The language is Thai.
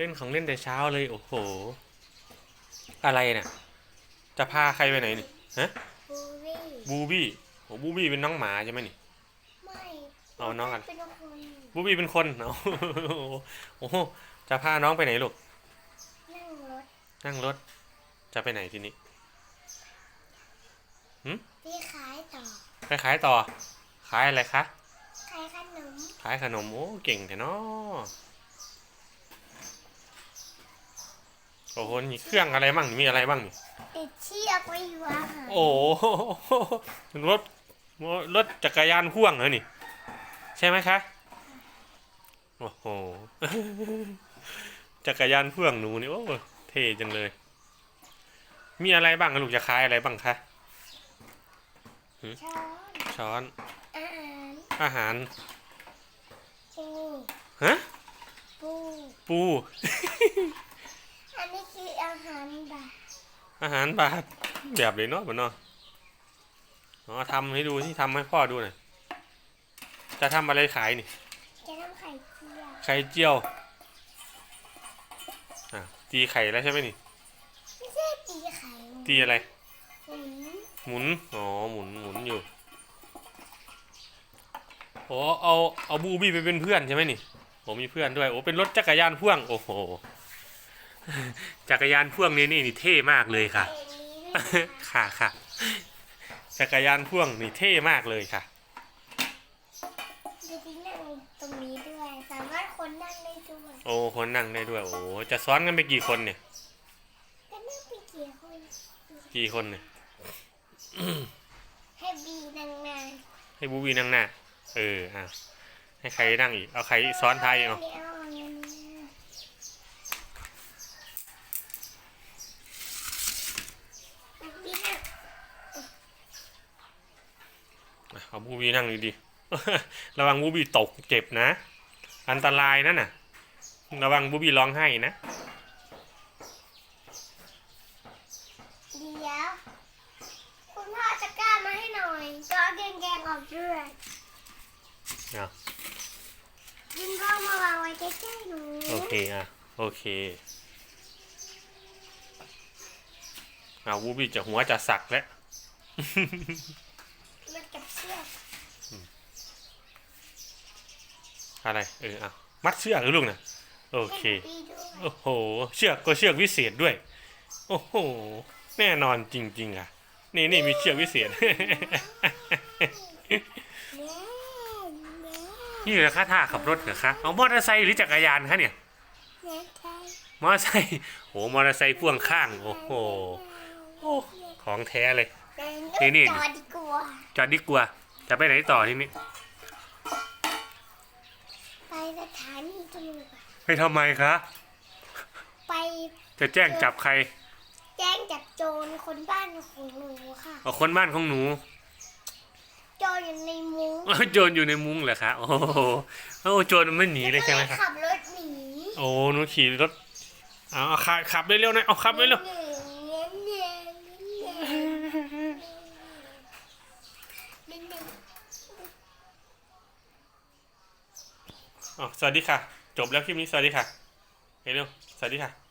เล่นของเล่นแต่เช้าเลย โอ้โห อะไรเนี่ยจะพาใครไปไหนนี่ฮะบูวี่บูบี้โอ้บูบี้เป็นน้องหมาใช่ไหมนี่ไม่เอาน้องกันเป็นคนบูบี้เป็นคนเอาโอ้โหจะพาน้องไปไหนลูกนั่งรถนั่งรถ จะไปไหนทีนี้ที่ขายต่อไปขายต่อ ขายอะไรคะขายขนมขายขนมโอ้เก่งแต่เนาะ โอ้โหนี่เครื่องอะไรบ้างนี่มีอะไรบ้างนี่ติดเชือกไว้อยู่อาหารโอ้โหรถรถจักรยานพ่วงเหรอนี่ ใช่ไหมคะโอ้โหจักรยานพ่วงหนูนี่โอ้เท่จังเลย มีอะไรบ้างอะลูกจะขายอะไรบ้างคะช้อนช้อนอาหารอาหารปูฮะปูปูอั นนี้คืออาหารแบบอาหารบาทแบบเลยเนาะบ่เนาะอ๋อทำให้ดูที่ทำให้พ่อดูหน่อยจะทำอะไรขายนี่จะทำไข่เจียวไข่เจียวอะตีไข่แล้วใช่ไหมนี่ไม่ใช่ตีไข่ตีอะไรหมุนหมุนอ๋อหมุนหมุนอยู่โอ้เอาเอาบูบี้ไปเป็นเพื่อนใช่ไหมนี่ผมมีเพื่อนด้วยโอ้เป็นรถจักรยานพ่วงโอ้โห จักรยานพ่วงนี่นี่นี่เท่มากเลยค่ะเอ็นนี้ด้วยนะค่ะค่ะ จักรยานพ่วงนี่เท่มากเลยค่ะจะที่นั่งตรงนี้ด้วย สามารถคนนั่งได้ด้วย โอ้ คนนั่งได้ด้วย โอ้ จะซ้อนกันไปกี่คนเนี่ย ก็นั่งไปเกี่ยวคน กี่คนเนี่ย ให้บีนั่งนานให้บูบี้นั่งหน้า เออ อะ ให้ใครนั่งอีก เอาใครซ้อนท้ายอีกเอา เดี๋ยวเอาอันนี้บีนั่ง อะ เอาบูบี้นั่งดีๆระวังบูบี้ตกเจ็บนะ อันตรายนั่นน่ะ ระวังบูบี้ร้องไห้นะเดี๋ยวคุณพ่อจะกล้ามาให้หน่อยจอแกงๆออกด้วยอะคุณพ่อมาวางไว้ใกล้ๆหนูโอเคอะโอเคเอาบูบี้จะหัวจะสักแล้ว มันกับ เชือกอะไรเออเอามัดเชือกหรือลูกนะโอเคให้บีด้วยโอ้โห เชือกก็เชือกวิเศษด้วย โอ้โห แน่นอนจริงๆอะ นี่นี่มีเชือกวิเศษแม่แม่นี่เหรอคะท่าขับรถเหรอคะเอามอเตอร์ไซค์หรือจักรยานคะเนี่ยแม่ใช่มอเตอร์ไซค์โหมอเตอร์ไซค์พ่วงข้าง โอ้โหโอ้ของแท้เลย นี่นี่นี่ จอดีกว่าจอดดีกว่า จะไปไหนต่อทีนี้ ไปสถานีตำรวจไปทำไมคะ ไปจะแจ้งจับใครแจ้งจับโจรคนบ้านของหนูค่ะ เอาคนบ้านของหนู โจรอยู่ในมุ้งเอาโจรอยู่ในมุ้งเหรอคะ โอ้โหโอ้โจรมันไม่หนีเลยใช่ไหมก็คะ ขับรถหนี โอ้หนูขี่รถ เอาเอาขับขับเร็วๆหนะ เอาขับเร็วหนึ่งเงี้ยเงี้ยเงี้ยหนึ่งหนึ่ง ๆ อ๋อสวัสดีค่ะ จบแล้วคลิปนี้สวัสดีค่ะเฮ้ยเร็วสวัสดีค่ะ